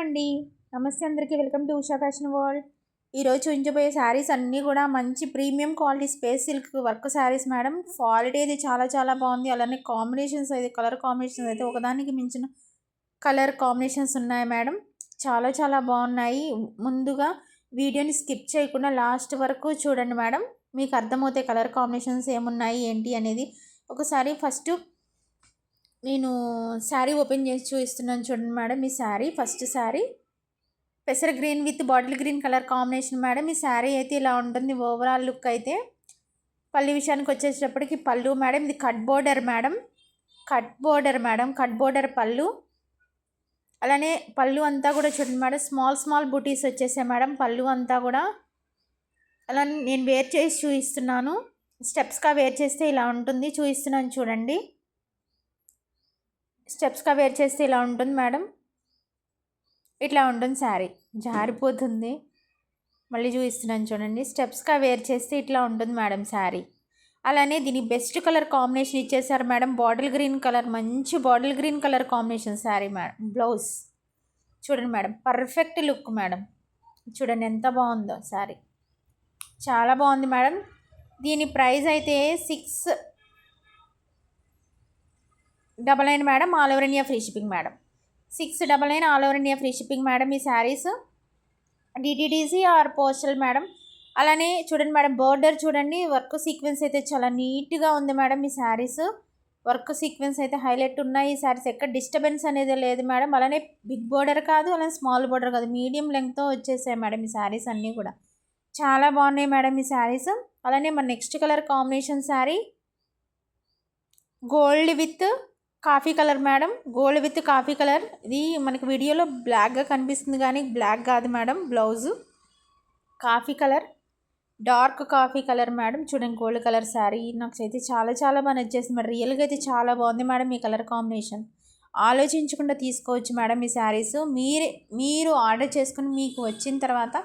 అండి నమస్తే అందరికీ. Welcome to Usha fashion world. ఈరోజు చూపించబోయే శారీస్ అన్నీ కూడా మంచి premium quality space silk work saris madam. Quality అయితే చాలా చాలా బాగుంది. అలానే కాంబినేషన్స్ అయితే కలర్ కాంబినేషన్స్ అయితే ఒకదానికి మించిన కలర్ కాంబినేషన్స్ ఉన్నాయి మేడం. చాలా చాలా బాగున్నాయి. ముందుగా వీడియోని స్కిప్ చేయకుండా లాస్ట్ వరకు చూడండి మేడం. మీకు అర్థమవుతాయి కలర్ కాంబినేషన్స్ ఏమున్నాయి ఏంటి అనేది. ఒకసారి ఫస్ట్ నేను శారీ ఓపెన్ చేసి చూపిస్తున్నాను చూడండి మేడం ఈ శారీ ఫస్ట్ శారీ. పెసర green with bottle green colour combination madam ఈ శారీ అయితే ఇలా ఉంటుంది ఓవరాల్ లుక్ అయితే. పల్లి విషయానికి వచ్చేటప్పటికి పళ్ళు మేడం ఇది cut border madam. Cut border madam cut border పళ్ళు. అలానే పళ్ళు అంతా కూడా చూడండి మేడం స్మాల్ స్మాల్ బుటీస్ వచ్చేసాయి మేడం పళ్ళు అంతా కూడా. అలా నేను వేర్ చేసి చూపిస్తున్నాను. స్టెప్స్గా వేర్ చేస్తే ఇలా ఉంటుంది చూపిస్తున్నాను చూడండి. స్టెప్స్గా వేర్ చేస్తే ఇలా ఉంటుంది మేడం. ఇట్లా ఉంటుంది శారీ. జారిపోతుంది. మళ్ళీ చూపిస్తున్నాను చూడండి. స్టెప్స్గా వేర్ చేస్తే ఇట్లా ఉంటుంది మేడం శారీ. అలానే దీని బెస్ట్ కలర్ కాంబినేషన్ ఇచ్చేసారు మేడం. బాటిల్ గ్రీన్ కలర్ మంచి bottle green colour combination sari madam blouse. చూడండి మేడం. Perfect look madam. చూడండి ఎంత బాగుందో శారీ. చాలా బాగుంది మేడం. దీని ప్రైస్ అయితే six double nine madam all over India free shipping madam. Six double nine all over India free shipping madam ఈ saris. DTDC or postal madam. అలానే చూడండి మేడం బోర్డర్ చూడండి వర్క్ సీక్వెన్స్ అయితే చాలా నీట్గా ఉంది మేడం ఈ శారీస్. వర్క్ సీక్వెన్స్ అయితే హైలైట్ ఉన్నాయి ఈ శారీస్. ఎక్కడ డిస్టర్బెన్స్ అనేది లేదు మేడం. అలానే బిగ్ బోర్డర్ కాదు అలానే స్మాల్ బోర్డర్ కాదు మీడియం లెంగ్త్తో వచ్చేసాయి మేడం ఈ శారీస్ అన్నీ కూడా. చాలా బాగున్నాయి మేడం ఈ శారీస్. అలానే మన next colour combination sari. Gold with coffee colour madam. Gold with coffee colour. ఇది మనకి వీడియోలో బ్లాక్గా కనిపిస్తుంది కానీ బ్లాక్ కాదు madam. Blouse. Coffee colour. Dark coffee colour madam. చూడండి గోల్డ్ కలర్ శారీ. నాకు అయితే చాలా చాలా బాగా నచ్చేసింది మేడం. రియల్గా అయితే చాలా బాగుంది మేడం ఈ కలర్ కాంబినేషన్. ఆలోచించకుండా తీసుకోవచ్చు మేడం ఈ శారీస్. మీరే మీరు ఆర్డర్ చేసుకుని మీకు వచ్చిన తర్వాత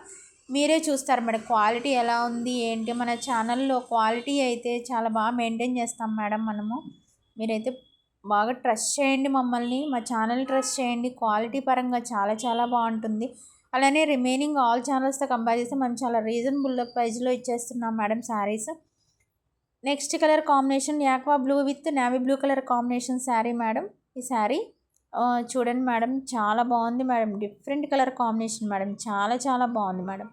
మీరే చూస్తారు మేడం క్వాలిటీ ఎలా ఉంది ఏంటి? మన ఛానల్లో క్వాలిటీ అయితే చాలా బాగా మెయింటైన్ చేస్తాం మేడం మనము. మీరైతే బాగా ట్రస్ట్ చేయండి మమ్మల్ని మా ఛానల్ ట్రస్ట్ చేయండి క్వాలిటీ పరంగా చాలా చాలా బాగుంటుంది. అలానే రిమైనింగ్ ఆల్ ఛానల్స్తో కంపేర్ చేస్తే మనం చాలా రీజనబుల్ ప్రైస్లో ఇచ్చేస్తున్నాం madam saris. Next colour combination aqua blue with navy blue colour combination sari madam. ఈ శారీ చూడండి మేడం చాలా బాగుంది madam. Different colour combination madam. చాలా చాలా బాగుంది మేడం.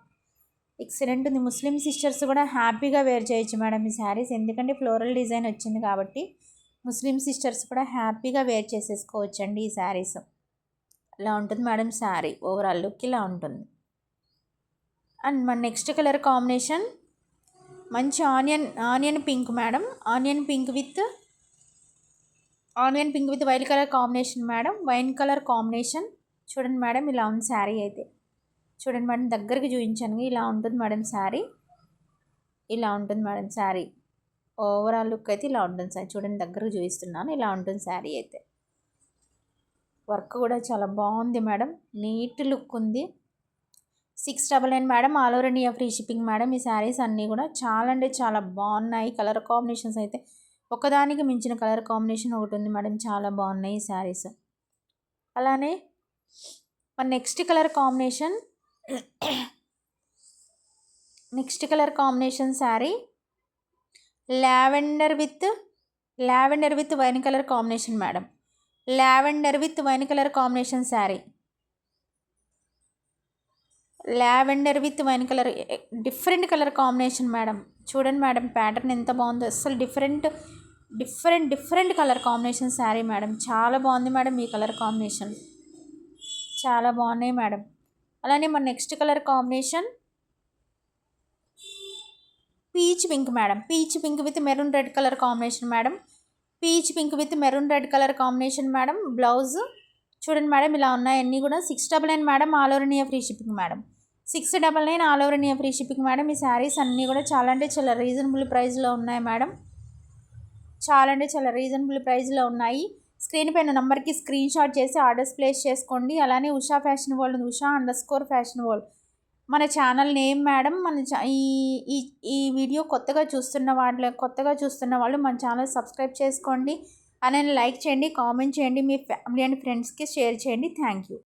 ఎక్సలెంట్ ఉంది. ముస్లిం సిస్టర్స్ కూడా హ్యాపీగా వేర్ చేయొచ్చు మేడం ఈ శారీస్. ఎందుకంటే ఫ్లోరల్ డిజైన్ వచ్చింది కాబట్టి ముస్లిం సిస్టర్స్ కూడా హ్యాపీగా వేర్ చేసేసుకోవచ్చు అండి ఈ శారీస్. ఇలా ఉంటుంది మేడం శారీ. ఓవరాల్ లుక్ ఇలా ఉంటుంది. అండ్ మన నెక్స్ట్ కలర్ కాంబినేషన్ మంచి onion onion pink madam. Onion pink with onion pink with white colour combination madam. Wine colour combination. చూడండి మేడం ఇలా ఉంది శారీ అయితే. చూడండి మేడం దగ్గరికి చూపించాను ఇలా ఉంటుంది మేడం శారీ. ఇలా ఉంటుంది మేడం శారీ. ఓవరాల్ లుక్ అయితే ఇలా ఉంటుంది సార్. చూడండి దగ్గరకు చూపిస్తున్నాను. ఇలా ఉంటుంది శారీ అయితే. వర్క్ కూడా చాలా బాగుంది మేడం. నీట్ లుక్ ఉంది. Six double nine madam. All over India free shipping madam. ఈ శారీస్ అన్నీ కూడా చాలా అంటే చాలా బాగున్నాయి. కలర్ కాంబినేషన్స్ అయితే ఒకదానికి మించిన కలర్ కాంబినేషన్ ఒకటి ఉంది మేడం. చాలా బాగున్నాయి ఈ శారీస్ అలానే మన next colour combination next colour combination sari lavender with lavender with wine colour combination madam. Lavender with wine colour combination sari. Lavender with wine colour different colour combination madam. చూడండి madam pattern ఎంత బాగుందో. అసలు different different different colour combination sari madam. చాలా బాగుంది madam ఈ colour combination. చాలా బాగున్నాయి madam. అలానే మన next colour combination peach pink madam. Peach pink with maroon red colour combination madam. Peach pink with maroon red colour combination madam. Blouse చూడండి madam ఇలా ఉన్నాయి అన్నీ కూడా. Six double nine madam all over India free shipping madam. Six double nine all over India free shipping madam. ఈ శారీస్ అన్నీ కూడా చాలా అంటే చాలా రీజనబుల్ ప్రైస్లో ఉన్నాయి మేడం. చాలా అంటే చాలా రీజనబుల్ ప్రైస్లో ఉన్నాయి. స్క్రీన్ పైన నెంబర్కి స్క్రీన్ షాట్ చేసి ఆర్డర్స్ ప్లేస్ చేసుకోండి. అలానే Usha fashion world Usha underscore fashion world. మన ఛానల్ నేమ్ మేడం మన ఈ ఈ వీడియో కొత్తగా చూస్తున్న వాళ్ళు కొత్తగా చూస్తున్న వాళ్ళు మన ఛానల్ సబ్స్క్రైబ్ చేసుకోండి. అలానే లైక్ చేయండి కామెంట్ చేయండి. మీ ఫ్యామిలీ అండ్ ఫ్రెండ్స్కి షేర్ చేయండి. Thank you